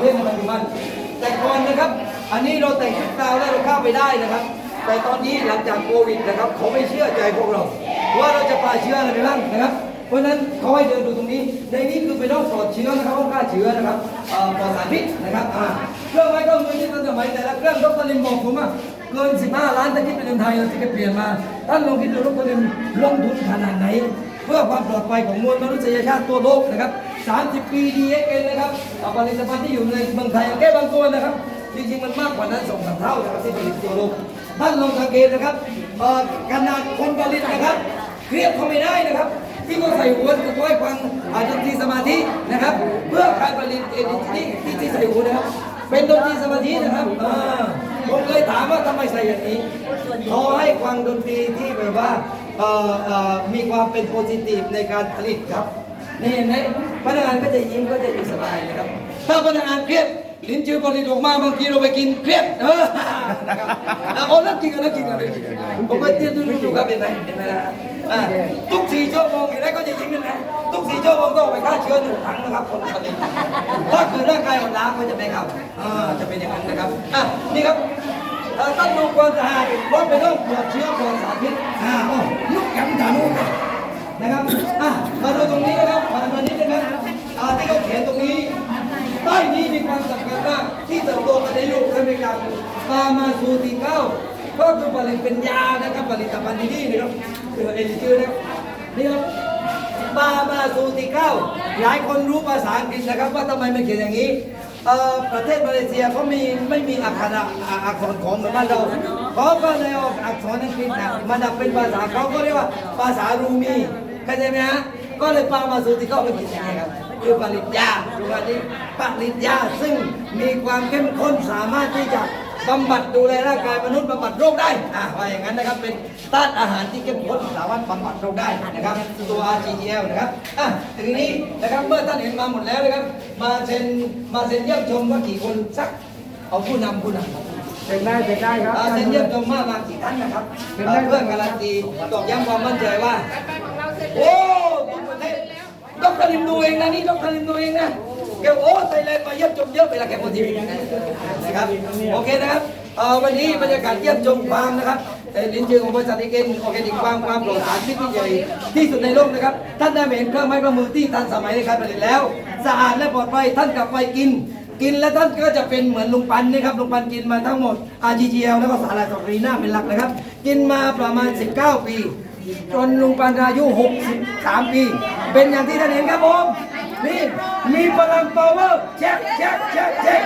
เทศในปัจจุบัน แต่ก่อนนะครับ อันนี้เราแต่งชุดกาวแล้วเราเข้าไปได้นะครับ แต่ตอนนี้หลังจากโควิดนะครับเขาไม่เชื่อใจพวกเรา ว่าเราจะปาเชื้ออะไรไปบ้างนะครับ เพราะฉะนั้นเขาให้เดินดูตรงนี้ ในนี้คือเป็นห้องปลอดเชื้อนะครับห้องฆ่าเชื้อนะครับปลอดสารพิษนะครับเครื่องไม้เครื่องมือที่ทันสมัยแต่ละเครื่องดรลิมบอกผมว่าเกิน 15 ล้านถ้าคิดเป็นเงินไทยเราจะเปลี่ยนมาท่านลองคิดดูดรลิมลงทุนขนาดไหน เพื่อความปลอดภัยของมวลมนุษยชาติทั่วโลกนะครับ 30 ปี DXN นะครับเอาผลิตภัณฑ์ที่อยู่ในเมืองไทยแค่บางตัวนะครับ จริงๆมันมากกว่านั้นสองสามเท่านะครับที่ผลิตทั่วโลกท่านลองสังเกตนะครับขนาดคนผลิตนะครับเครียดเขาไม่ได้นะครับ ที่เขาใส่หัวจะไว้ฟังอาดนตรีสมาธินะครับ เพื่อการผลิตเอดิที่ที่ที่ใส่หัวนะครับ เป็นดนตรีสมาธินะครับอ่าผมเลยถามว่าทำไมใส่อย่างนี้เขาให้ฟังดนตรีที่แบบว่าอ่อเอ่อมีความเป็นโพซิทีฟในการผลิตครับ นี่เห็นไหมพนักงานก็จะยิ้มก็จะอยู่สบายนะครับ ถ้าพนักงานเครียดลิ้นจือผลิตออกมาบางทีเราไปกินเครียดเออนะครับเอาแล้วกินกันแล้วกินกันเลยผมก็เตี้ยดูดูครับเห็นไหมเห็นไหมนะอ่าทุกสี่ชั่วโมงเห็นไหมก็จะยิ้มกันนะทุกสี่ชั่วโมงก็ไปฆ่าเชื้อหนึ่งครั้งนะครับคนผลิถ้าเกิดร่างกายอ่อนล้าก็จะไม่ครับอ่าจะเป็นอย่างนั้นนะครับอะนี่ครับเอ่อต้องดูความสะอาดเพราเป็นเรื่องปลอดเชื้อปลอดสารพิษอ่าโอ้ลูกแกมถานุนะครับอะมาดูตรงนี้นะครับมาดูนี้นะครับ อ่าที่เขียนตรงนี้ใต้นี้มีความสำคัญมากที่เติบโตกันในยุคอเมริกาปามาซูติเก้าก็คือผลิตเป็นยานะครับผลิตภัณฑ์ดีๆนะครับคือเอลิจือนะครับนี่ครับปามาซูติเก้าหลายคนรู้ภาษาอังกฤษนะครับว่าทำไมมันเขียนอย่างนี้ ประเทศมาเลเซียเขามีไม่มีอักขระอักษรของเหมือนบ้านเราเขาก็เลยเอาอักษรอังกฤษนะมาดับเป็นภาษาเขาก็เรียกว่าภาษารูมีเข้าใจไหมฮะก็เลยปามาซูติเก้าเป็นอย่างนี้ครับ คือผลิตยาถูกไหมที่ผลิตยาซึ่งมีความเข้มข้นสามารถที่จะบำบัดดูแลร่างกายมนุษย์บำบัดโรคได้อ่าว่าอย่างนั้นนะครับเป็นต้านอาหารที่เข้มข้นสามารถบำบัดโรคได้นะครับ ตัว RGGL นะครับอะทีนี้นะครับเมื่อท่านเห็นมาหมดแล้วนะครับ มาเซ็นมาเซ็นเยี่ยมชมว่ากี่คนสักเอาผู้นำผู้นำเป็นได้เป็นได้ครับอ่าเซ็นเยี่ยมชมมามากี่ท่านนะครับเป็นได้เพื่อการันตีตอกย้ำความมั่นใจว่าโอ้ทุกประเทศ ดรลิมดูเองนะนี่ดรลิมดูเองนะแกโอ้ไทยแลนด์มาเยี่ยมชมเยอะเวลาแกโพสต์ทีวีนะครับโอเคนะครับวันนี้บรรยากาศเยี่ยมชมฟาร์มนะครับเอ่ลิ้นจือของบริษัทอีเกนออร์แกนิกฟาร์มความปลอดสารพิษที่ใหญ่ที่สุดในโลกนะครับ ท่านได้เห็นเครื่องไม้เครื่องมือที่ทันสมัยในการผลิตแล้ว สะอาดและปลอดภัยท่านกลับไปกิน กินแล้วท่านก็จะเป็นเหมือนลุงปันนี่ครับลุงปันกินมาทั้งหมด RGGL แล้วก็สาลายสตรีน่าเป็นหลักนะครับ กินมาประมาณ 19 ปี จนลุงปันอายุ 63 ปี เป็นอย่างที่ท่านเห็นครับผม นี่ มีพลัง power เช็คเช็คเช็คเช็ค